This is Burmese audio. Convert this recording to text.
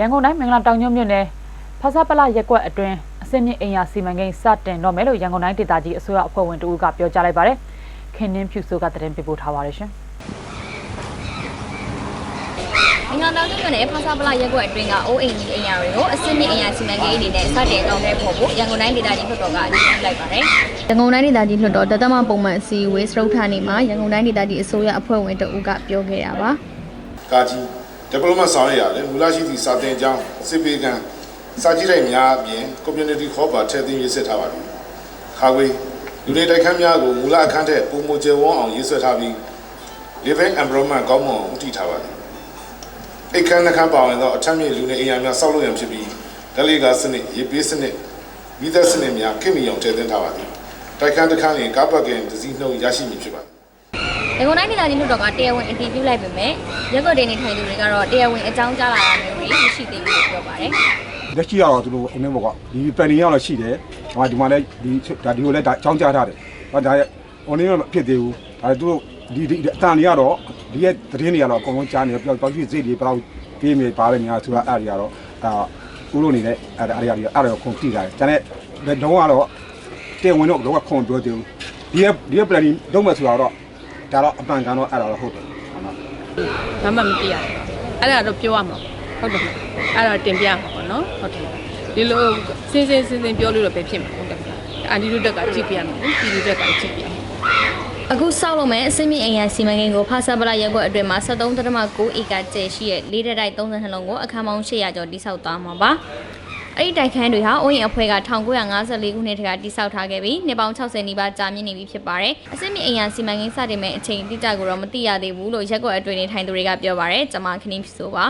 ရန်ကုန်တိုင်းမင်္ဂလာတောင်ညွန့်မြို့နယ်ဖဆပလရက်ကွက်အတွင်းအစင်းမြင့်အိမ်ယာစီမံကိန်းစတင်တော့မယ်လို့ရန်ကုန်တိုင်းဒေသကြီးအစိုးရအဖွဲ့ဝင်တဦးကပြောကြားလိုက်ပါတယ်။ခင်နှင်းဖြူဆိုကသတင်းပေးပို့ထားပါတယ်ရှင်။မင်္ဂလာတောင်ကျွန်းနယ်ဖာစာပလာရက်ကွက်အတွင်းကအိုးအိမ်ကြီးအိမ်ယာတွေကိုအစစ်မြင့်အိမ်ယာစီမံကိန်းအနေနဲ့စတင်ကောင်းတဲ့ဖို့ကိုရန်ကုန်တိုင်းဒေသကြီးလွှတ်တော်ကအကြံပြုလိုက်ပါတယ်။ရန်ကုန်တိုင်းဒေသကြီးလွှတ်တော်တသမပုံမှန်အစည်းအဝေးစရုပ်ထနေမှာရန်ကုန်တိုင်းဒေသကြီးအစိုးရအဖွဲ့ဝင်တဦးကပြောခဲ့တာပါ။ကာကြီး ဒီပလိုမဆောင်ရရတယ်မူလရှိသည့်စာတင်ကျောင်းစစ်ပေကံစာကြည့်တိုက်များအပြင် community hall ပါထည့်သွင်းရေးဆွဲထားပါပြီခါခွေလူတွေတိုက်ခန်းများကိုမူလအခန်းထက်ပုံမကျဝန်းအောင်ရေးဆွဲထားပြီး living environment ကောင်းမွန်အောင်ဦးတည်ထားပါသည်အိတ်ခမ်းနှခမ်းပါဝင်သောအထက်မြင့်လူနေအိမ်ယာများစောက်လုပ်ရန်ဖြစ်ပြီးဓလေကာစနစ်ရေပေးစနစ်မိသက်စနစ်များခင်မီအောင်ထည့်သွင်းထားပါသည်တိုက်ခန်းတစ်ခန်းတွင်ကားပတ်ကင်ဒစီနှုံရရှိမည်ဖြစ်ပါသည် ရန်ကုန်တိုင်းဒေသကြီးလွှတ်တော်ကတရားဝင်အတည်ပြုလိုက်ပေမဲ့ရက်ကွက်ဒေနေထိုင်သူတွေကတော့တရားဝင်အကြောင်းကြားလာတာမျိုးတွေမရှိသေးဘူးလို့ပြောပါတယ်။လက်ရှိကတော့သူတို့အင်းဘောကဒီပန်နေရောက်တော့ရှိတယ်ဟိုဒီမှာလည်းဒီဒါဒီကိုလည်းဒါအကြောင်းကြားထားတယ်ဟောဒါရဲ့ online မဖြစ်သေးဘူးဒါသူတို့ဒီဒီအတန်တွေကတော့ဒီရဲ့သတင်းတွေကတော့အကုန်လုံးကြားနေတယ်ပြောပြောရှိစိတ်တွေဘယ်လောက်ပြေးမြေပါလဲညာဆိုတာအဲ့ဒီကတော့ဒါဦးလို့နေတဲ့အဲ့ဒါအဲ့ဒါအဲ့ဒါခုန်တိတာတယ်ကျန်တဲ့တော့ကတော့တင်ဝင်တော့တော့ခုန်ပြောသေးဘူးဒီရဲ့ဒီရဲ့ planning လုံးမဲ့ဆိုတာတော့ ဒါတော့အပန်ကန်တော့အဲ့ဒါတော့ဟုတ်တယ်ဟုတ်နော်ဘာမှမသိရတယ်အဲ့ဒါတော့ပြောရမှာဟုတ်တယ်အဲ့ဒါတင်ပြမှာပေါ့နော်ဟုတ်တယ်ဒီလိုစင်းစင်းစင်းစင်းပြောလို့တော့ပဲဖြစ်မှာဟုတ်တယ်အာဒီတို့တက်ကကြည့်ပြရမယ်ဒီလိုတက်ကကြည့်ပြရမယ်အခုစောက်လို့မယ်အစင်းမြင့်အိမ်ယာစီမံကိန်းကိုဖာဆာပလာရက်ကွက်အတွင်းမှာ73.9ဧကကျယ်ရှိတဲ့လေးတက်တိုက်32လုံးကိုအခန်းပေါင်း800ကျော်တိစောက်သွားမှာပါ အဲ့ဒီတိုက်ခန်းတွေဟာအိုးရင်အဖွဲ့က1954ခုနှစ်တကတိစောက်ထားခဲ့ပြီးနှစ်ပေါင်း60နီးပါးကြာမြင့်နေပြီဖြစ်ပါတယ်အစင်းမြင့်အိမ်ယာစီမံကိန်းစတင်မဲ့အချိန်အတိအကျကိုတော့မသိရသေးဘူးလို့ရက်ကွက်အတွင်းနေထိုင်သူတွေကပြောပါတယ်ကျွန်မခင်းင်းဖြစ်ဆိုပါ